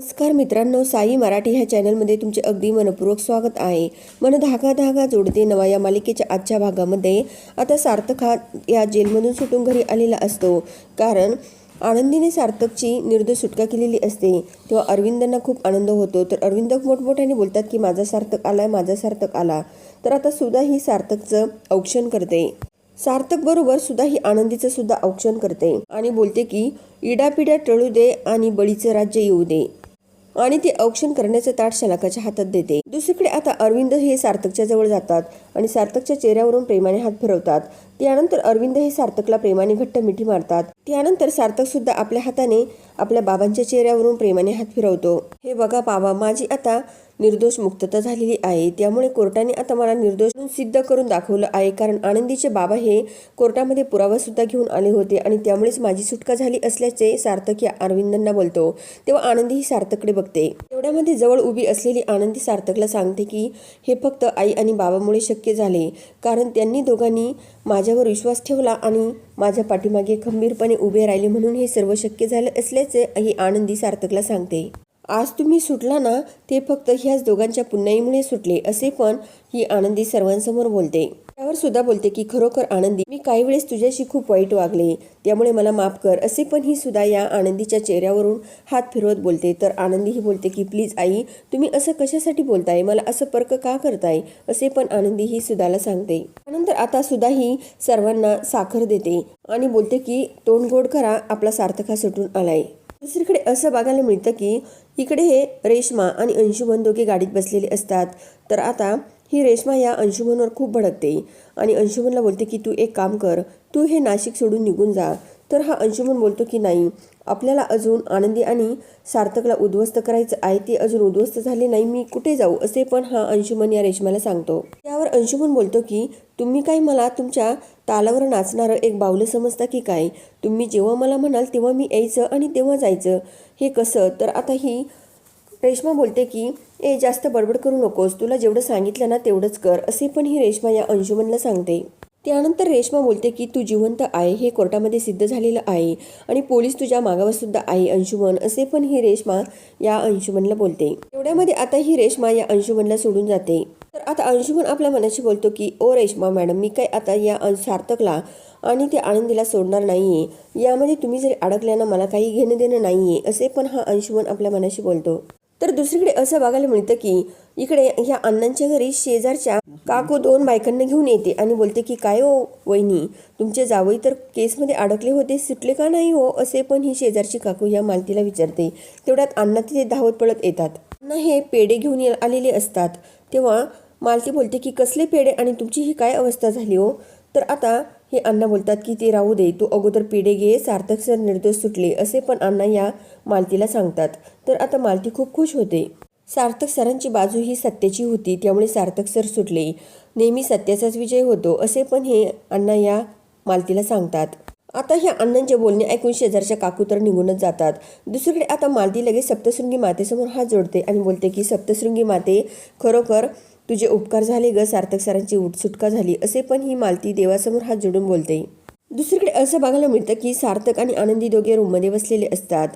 नमस्कार मित्रांनो साई मराठी ह्या चॅनलमध्ये तुमचे अगदी मनपूर्वक स्वागत आहे. मन धागा धागा जोडते नवा या मालिकेच्या आजच्या भागामध्ये. आता सार्थक हा या जेलमधून सुटून घरी आलेला असतो. कारण आनंदीने सार्थकची निर्दोष सुटका केलेली असते. तेव्हा अरविंदांना खूप आनंद होतो. तर अरविंद मोठमोठ्याने बोलतात की माझा सार्थक आलाय माझा सार्थक आला. तर आता सुद्धा ही सार्थकचं औक्षण करते. सार्थक बरोबर सुद्धा ही आनंदीचं सुद्धा औक्षण करते आणि बोलते की इडापिडा टळू दे आणि बळीचं राज्य येऊ दे. आणि ते औक्षण करण्याचं ताट शलाकाच्या हातात देते. दुसरीकडे आता अरविंद हे सार्थकच्या जवळ जातात आणि सार्थकच्या चेहऱ्यावरून प्रेमाने हात फिरवतात. त्यानंतर अरविंद हे सार्थकला प्रेमाने घट्ट मिठी मारतात. त्यानंतर सार्थक सुद्धा आपल्या हाताने आपल्या बाबांच्या चेहऱ्यावरून प्रेमाने हात फिरवतो. हे बघा बाबा माझी आता निर्दोष मुक्तता झालेली आहे. त्यामुळे कोर्टाने आता मला निर्दोष सिद्ध करून दाखवलं आहे. कारण आनंदीचे बाबा हे कोर्टामध्ये पुरावा सुद्धा घेऊन आले होते आणि त्यामुळेच माझी सुटका झाली असल्याचे सार्थक या अरविंदांना बोलतो. तेव्हा आनंदी ही सार्थकडे बघते. तेवढ्यामध्ये जवळ उभी असलेली आनंदी सार्थकला सांगते की हे फक्त आई आणि बाबामुळे शक्य झाले. कारण त्यांनी दोघांनी माझ्यावर विश्वास ठेवला आणि माझ्या पाठीमागे खंबीरपणे उभे राहिले म्हणून हे सर्व शक्य झालं असल्याचे ही आनंदी सार्थकला सांगते. आज तुम्ही सुटला ना ते फक्त ह्याच दोघांच्या पुण्याईमुळे सुटले असे पण ही आनंदी सर्वांसमोर बोलते. त्यावर सुद्धा बोलते की खरोखर आनंदी मी काही वेळेस तुझ्याशी खूप वाईट वागले त्यामुळे मला माफ कर असे पण ही सुद्धा या आनंदीच्या चेहऱ्यावरून हात फिरवत बोलते. तर आनंदी ही बोलते की प्लीज आई तुम्ही असं कशासाठी बोलताय? मला असं पर्क का करताय? असे पण आनंदी ही सुधाला सांगते. त्यानंतर आता सुद्धा ही सर्वांना साखर देते आणि बोलते की तोंड गोड करा आपला सार्थका सुटून आलाय. दुसरीकडे असं बघायला मिळतं की इकडे हे रेश्मा आणि अंशुमन दोघे गाडीत बसलेले असतात. तर आता ही रेश्मा या अंशुमनवर खूप भडकते आणि अंशुमनला बोलते की तू एक काम कर तू हे नाशिक सोडून निघून जा. तर हा अंशुमन बोलतो की नाही आपल्याला अजून आनंदी आणि सार्थकला उद्ध्वस्त करायचं आहे ते अजून उद्ध्वस्त झाले नाही मी कुठे जाऊ? असे पण हा अंशुमन या रेश्माला सांगतो. त्यावर अंशुमन बोलतो की तुम्ही काय मला तुमच्या तालावर नाचणारं एक बावलं समजता की काय? तुम्ही जेव्हा मला म्हणाल तेव्हा मी यायचं आणि तेव्हा जायचं. हे कसं? तर आता ही रेश्मा बोलते की ए जास्त बडबड करू नकोस. तुला जेवढं सांगितलं ना तेवढंच कर असे पण ही रेश्मा या अंशुमनला सांगते. त्यानंतर रेश्मा बोलते की तू जिवंत आहे. हे कोर्टामध्ये सिद्ध झालेलं आहे आणि पोलीस तुझ्या मागावर सुद्धा आहे अंशुमन असे पण ही रेश्मा या अंशुमनला बोलते. एवढ्यामध्ये आता ही रेश्मा या अंशुमनला सोडून जाते. तर आता अंशुमन आपल्या मनाशी बोलतो की ओ रेश्मा मॅडम मी काय आता या सार्थकला आणि ते आनंदीला सोडणार नाही आहे यामध्ये तुम्ही जरी अडकल्यानं मला काही घेणं देणं नाही आहे असे पण हा अंशुमन आपल्या मनाशी बोलतो. तर दुसरीकडे असं बघायला मिळतं की इकडे ह्या अण्णांच्या घरी शेजारच्या काकू दोन बायकांना घेऊन येते आणि बोलते की काय हो वहिनी तुमचे जावई तर केसमध्ये अडकले होते सुटले का नाही हो? असे पण ही शेजारची काकू या मालतीला विचारते. तेवढ्यात अण्णा तिथे धावत पडत येतात. अण्णा हे पेढे घेऊन ये- आलेले असतात. तेव्हा मालती बोलते की कसले पेढे आणि तुमची ही काय अवस्था झाली हो? तर आता हे अण्णा बोलतात की ते राहू दे तू अगोदर पेढे घे सार्थक सर निर्दोष सुटले असे पण अण्णा या मालतीला सांगतात. तर आता मालती खूप खुश होते. सार्थक सरांची बाजू ही सत्याची होती त्यामुळे सार्थक सर सुटले. नेहमी सत्याचाच विजय होतो असे पण हे अण्णा या मालतीला सांगतात. आता ह्या अण्णांचे बोलणे ऐकून शेजारच्या काकू तर निघूनच जातात. दुसरीकडे आता मालती लगेच सप्तशृंगी मातेसमोर हात जोडते आणि बोलते की सप्तशृंगी माते खरोखर तुझे उपकार झाले ग? सार्थक सरांची उठ सुटका झाली. असे पण ही मालती देवासमोर हात जोडून बोलते. दुसरीकडे असं बघायला मिळतं की सार्थक आणि आनंदी दोघे रूममध्ये बसलेले असतात.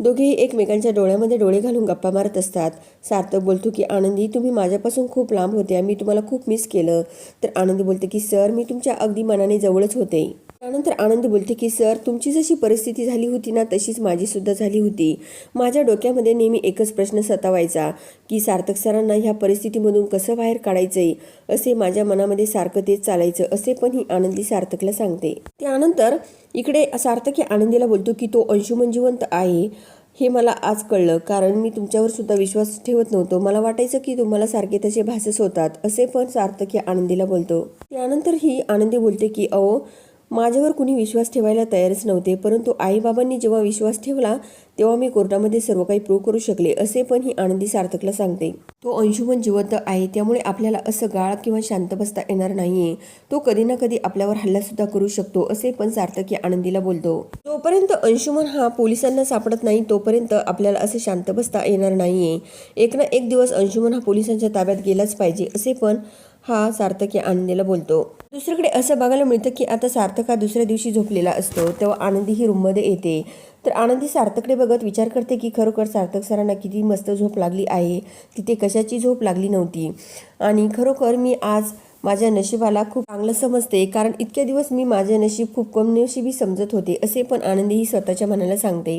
दोघेही एकमेकांच्या डोळ्यामध्ये डोळे घालून गप्पा मारत असतात. सार्थक बोलतो की आनंदी तुम्ही माझ्यापासून खूप लांब होत्या मी तुम्हाला खूप मिस केलं. तर आनंदी बोलते की सर मी तुमच्या अगदी मनाने जवळच होते. त्यानंतर आनंद बोलते की सर तुमची जशी परिस्थिती झाली होती ना तशीच माझीसुद्धा झाली होती. माझ्या डोक्यामध्ये नेहमी एकच प्रश्न सतावायचा की सार्थक सरांना ह्या परिस्थितीमधून कसं बाहेर काढायचंय? असे माझ्या मनामध्ये सारखं तेच चालायचं असे पण ही आनंदी सार्थकला सांगते. त्यानंतर इकडे सार्थक या आनंदीला बोलतो की तो अंशुमन जिवंत आहे. हे मला आज कळलं कारण मी तुमच्यावर सुद्धा विश्वास ठेवत नव्हतो. मला वाटायचं की तुम्हाला सारखे तसे भासच होतात असे पण सार्थक या आनंदीला बोलतो. त्यानंतर ही आनंदी बोलते की अहो माझ्यावर कुणी विश्वास ठेवायला तयारच नव्हते परंतु आईबाबांनी जेव्हा विश्वास ठेवला तेव्हा मी कोर्टामध्ये सर्व काही प्रूव्ह करू शकले असे पण ही आनंदी सार्थकला सांगते. तो अंशुमन जिवंत आहे त्यामुळे आपल्याला असं गाळ किंवा शांत बसता येणार नाहीये. तो कधी ना कधी आपल्यावर हल्ला सुद्धा करू शकतो असे पण सार्थक या आनंदीला बोलतो. तोपर्यंत अंशुमन हा पोलिसांना सापडत नाही तोपर्यंत आपल्याला असे शांत बसता येणार नाहीये. एक ना एक दिवस अंशुमन हा पोलिसांच्या ताब्यात गेलाच पाहिजे असे पण हा सार्थक या आनंदीला बोलतो. दुसरीकडे असं बघायला मिळतं की आता सार्थक हा दुसऱ्या दिवशी झोपलेला असतो तेव्हा आनंदी ही रूममध्ये येते. तर आनंदी सार्थकडे बघत विचार करते की खरोखर सार्थक सरांना किती मस्त झोप लागली आहे तिथे कशाची झोप लागली नव्हती. आणि खरोखर मी आज माझ्या नशिबाला खूप चांगलं समजते कारण इतके दिवस मी माझे नशीब खूप कम नशिबी समजत होते असे पण आनंदी ही स्वतःच्या मनाला सांगते.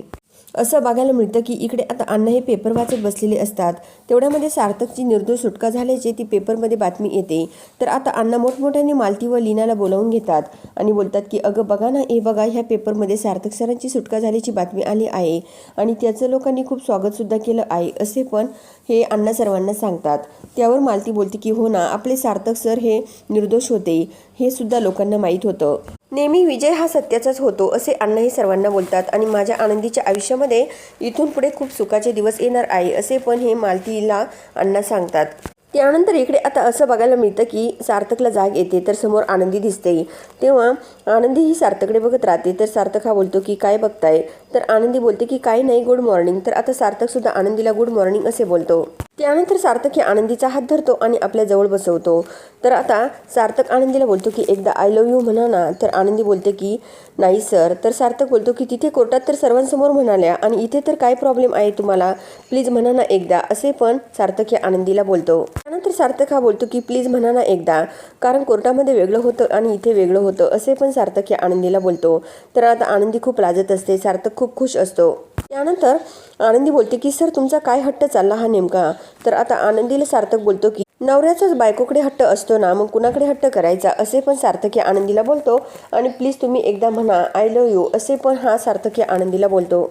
असं बघायला मिळतं की इकडे आता अण्णा हे पेपर वाचत बसलेले असतात. तेवढ्यामध्ये सार्थकची निर्दोष सुटका झाल्याची ती पेपरमध्ये बातमी येते. तर आता अण्णा मोठमोठ्याने मालती व लीनाला बोलावून घेतात आणि बोलतात की अगं बघा ना हे बघा ह्या पेपरमध्ये सार्थक सरांची सुटका झाल्याची बातमी आली आहे आणि त्याचं लोकांनी खूप स्वागतसुद्धा केलं आहे असे पण हे अण्णा सर्वांना सांगतात. त्यावर मालती बोलते की हो ना आपले सार्थक सर हे निर्दोष होते हे सुद्धा लोकांना माहीत होतं. नेहमी विजय हा सत्याचाच होतो असे अण्णाही सर्वांना बोलतात. आणि माझ्या आनंदीच्या आयुष्यामध्ये इथून पुढे खूप सुखाचे दिवस येणार आहे असे पण हे मालतीला अण्णा सांगतात. त्यानंतर इकडे आता असं बघायला मिळतं की सार्थकला जाग येते तर समोर आनंदी दिसते. तेव्हा आनंदी ही सार्थकडे बघत राहते तर सार्थक हा बोलतो की काय बघताय? तर आनंदी बोलते की काय नाही गुड मॉर्निंग तर आता सार्थक सुद्धा आनंदीला गुड मॉर्निंग असे बोलतो. त्यानंतर सार्थक हे आनंदीचा हात धरतो आणि आपल्या जवळ बसवतो. तर आता सार्थक आनंदीला बोलतो की एकदा आय लव्ह यू म्हणा ना तर आनंदी बोलते की नाही सर तर सार्थक बोलतो की तिथे कोर्टात तर सर्वांसमोर म्हणाल्या आणि इथे तर काय प्रॉब्लेम आहे तुम्हाला? प्लीज म्हणा ना एकदा. असे पण सार्थक हे आनंदीला बोलतो. त्यानंतर सार्थक हा बोलतो की प्लीज म्हणा ना एकदा कारण कोर्टामध्ये वेगळं होतं आणि इथे वेगळं होतं असे पण सार्थक हे आनंदीला बोलतो. तर आता आनंदी खूप लाजत असते. सार्थक खूप खुश असतो. त्यानंतर आनंदी बोलते की सर तुमचा काय हट्ट चालला हा नेमका? तर आता आनंदीला सार्थक बोलतो की नवऱ्याचाच बायकोकडे हट्ट असतो ना मग कुणाकडे हट्ट करायचा? असे पण सार्थकी आनंदीला बोलतो. आणि प्लीज तुम्ही एकदा म्हणा आय लव्ह यू. असे पण हा सार्थकी आनंदीला बोलतो.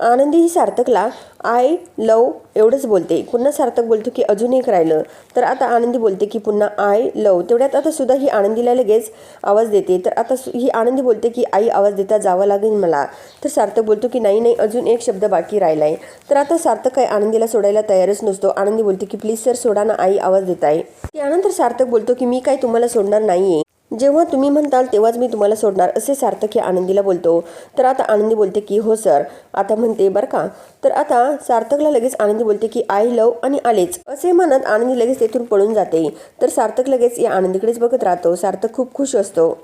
आनंदी ही सार्थकला आय लव एवढंच बोलते. पुन्हा सार्थक बोलतो की अजून एक राहिलं. तर आता आनंदी बोलते की पुन्हा आय लव. तेवढ्यात आता सुद्धा ही आनंदीला लगेच आवाज देते. तर आता ही आनंदी बोलते की आई आवाज देता जावं लागेल मला. तर सार्थक बोलतो की नाही नाही अजून एक शब्द बाकी राहिला आहे तर आता सार्थक काय आनंदीला सोडायला तयारच नसतो. आनंदी बोलते की प्लीज सर सोडा ना आई आवाज देत आहे त्यानंतर सार्थक बोलतो की मी काय तुम्हाला सोडणार नाहीये. जेव्हा तुम्ही म्हणताल तेव्हाच मी तुम्हाला सोडणार असे सार्थक हे आनंदीला बोलतो. तर आता आनंदी बोलते की हो सर. आता म्हणते बरं का? तर आता सार्थकला लगेच आनंदी बोलते की आय लव आणि आलेच. असे म्हणत आनंदी लगेच तेथून पळून जाते. तर सार्थक लगेच या आनंदीकडेच बघत राहतो. सार्थक खूप खुश असतो.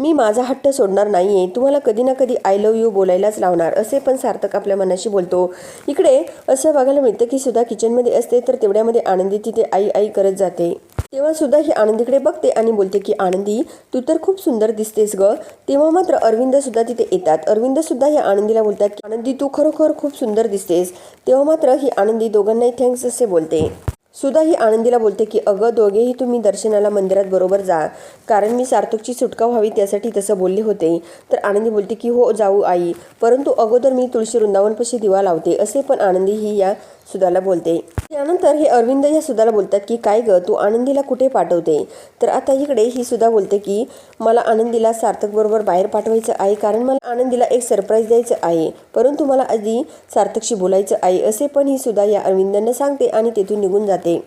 मी माझा हट्ट सोडणार नाही आहे तुम्हाला कधी ना कधी आय लव यू बोलायलाच लावणार असे पण सार्थक आपल्या मनाशी बोलतो. इकडे असं बघायला मिळतं की सुद्धा किचनमध्ये असते तर तेवढ्यामध्ये आनंदी तिथे आई आई करत जाते. तेव्हा सुद्धा ही आनंदीकडे बघते आणि बोलते की आनंदी तू तर खूप सुंदर दिसतेस ग. तेव्हा मात्र अरविंद सुद्धा तिथे येतात. अरविंद सुद्धा ही आनंदीला बोलतात की आनंदी तू खरोखर खूप सुंदर दिसतेस. तेव्हा मात्र ही आनंदी दोघांनाही थँक्स असे बोलते. सुद्धा ही आनंदीला बोलते की अगं दोघेही तुम्ही दर्शनाला मंदिरात बरोबर जा. कारण मी सार्थकची सुटका व्हावी त्यासाठी तसं बोलले होते. तर आनंदी बोलते की हो जाऊ आई. परंतु अगोदर मी तुळशी वृंदावनपाशी दिवा लावते. असे पण आनंदी ही या सुधाला बोलते. त्यानंतर हे अरविंद या सुधाला बोलतात की काय ग तू आनंदीला कुठे पाठवते? तर आता इकडे ही सुद्धा बोलते की मला आनंदीला सार्थक बरोबर बाहेर पाठवायचं आहे कारण मला आनंदीला एक सरप्राईज द्यायचं आहे. परंतु मला आधी सार्थकशी बोलायचं आहे असे पण ही सुद्धा या अरविंदांना सांगते आणि तेथून निघून जाते.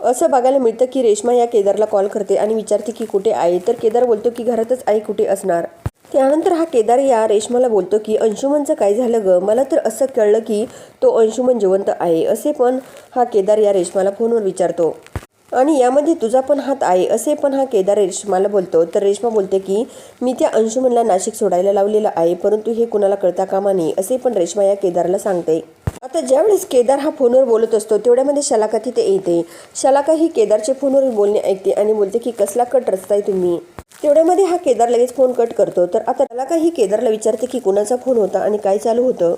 असं बघायला मिळतं की रेश्मा या केदारला कॉल करते आणि विचारते की कुठे आहे? तर केदार बोलतो की घरातच आई कुठे असणार? त्यानंतर हा केदार या रेश्माला बोलतो की अंशुमनचं काय झालं ग? मला तर असं कळलं की तो अंशुमन जिवंत आहे असे पण हा केदार या रेश्माला फोनवर विचारतो. आणि यामध्ये तुझा पण हात आहे असे पण हा केदार रेश्माला बोलतो. तर रेश्मा बोलते की मी त्या अंशुमनला नाशिक सोडायला लावलेलं आहे परंतु हे कुणाला कळता कामा नाही असे पण रेश्मा या केदारला सांगते. आता ज्यावेळेस केदार हा फोनवर बोलत असतो तेवढ्यामध्ये शलाका तिथे येते. शलाका ही केदारचे फोनवर बोलणे ऐकते आणि बोलते की कसला कट रचताय तुम्ही? तेवढ्यामध्ये हा केदार लगेच फोन कट करतो. तर आता शलाका ही केदारला विचारते की कुणाचा फोन होता आणि काय चालू होतं.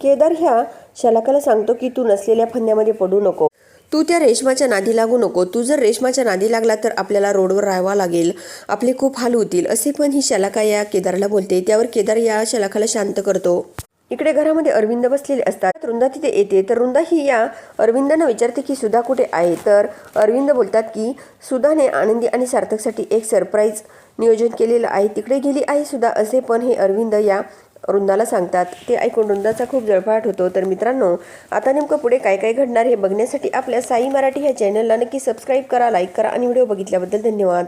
केदार ह्या शलाकाला सांगतो की तू नसलेल्या फंद्यामध्ये पडू नको. तू त्या रेशमाच्या नादी लागू नको. तू जर रेशमाच्या नादी लागला तर आपल्याला रोडवर राहावा लागेल. आपले खूप हाल होतील. असे पण ही शलाका या केदारला बोलते. त्यावर केदार या शलाकाला शांत करतो. इकडे घरामध्ये अरविंद बसलेले असतात. रुंदा तिथे येते. तर रुंदा ही या अरविंदांना विचारते की सुधा कुठे आहे? तर अरविंद बोलतात की सुधाने आनंदी आणि सार्थकसाठी एक सरप्राईज नियोजन केलेलं आहे. तिकडे गेली आहे सुद्धा असे पण हे अरविंद या रुंदाला सांगतात. ते ऐकून रुंदाचा खूप जळफाट होतो. तर मित्रांनो आता नेमकं पुढे काय काय घडणार हे बघण्यासाठी आपल्या साई मराठी ह्या चॅनलला नक्की सबस्क्राईब करा लाईक करा आणि व्हिडिओ बघितल्याबद्दल धन्यवाद.